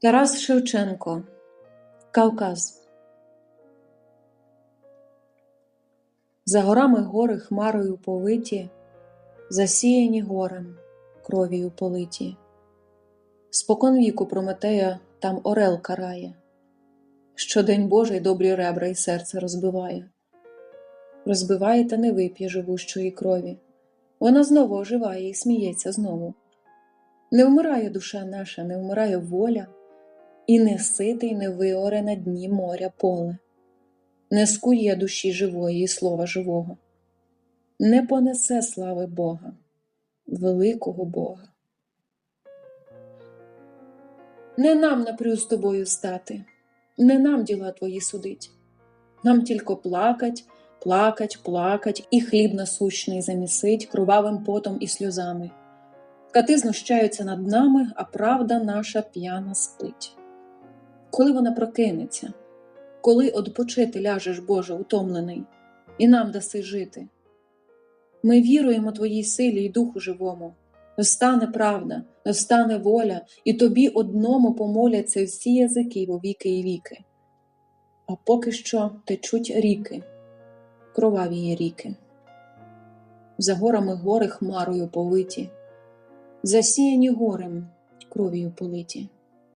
Тарас Шевченко Кавказ За горами гори хмарою повиті, засіяні горем, кров'ю политі. Спокон віку Прометея там орел карає, Щодень Божий добрі ребра і серце розбиває. Розбиває та не вип'є живущої крові. Вона знову оживає і сміється знову. Не вмирає душа наша, не вмирає воля, і не ситий, не виоре на дні моря поле, не скує душі живої і слова живого, не понесе слави Бога, великого Бога. Не нам напрю з тобою стати, не нам діла твої судить, нам тільки плакать, плакать, плакать, і хліб насущний замісить кровавим потом і сльозами. Кати знущаються над нами, а правда наша п'яна спить. Коли вона прокинеться, коли одпочити ляжеш, Боже, утомлений, і нам даси жити. Ми віруємо Твоїй силі і Духу живому. Настане правда, настане воля, і тобі одному помоляться всі язики во віки і віки. А поки що течуть ріки, кроваві ріки. За горами гори хмарою повиті засіяні горем кров'ю политі.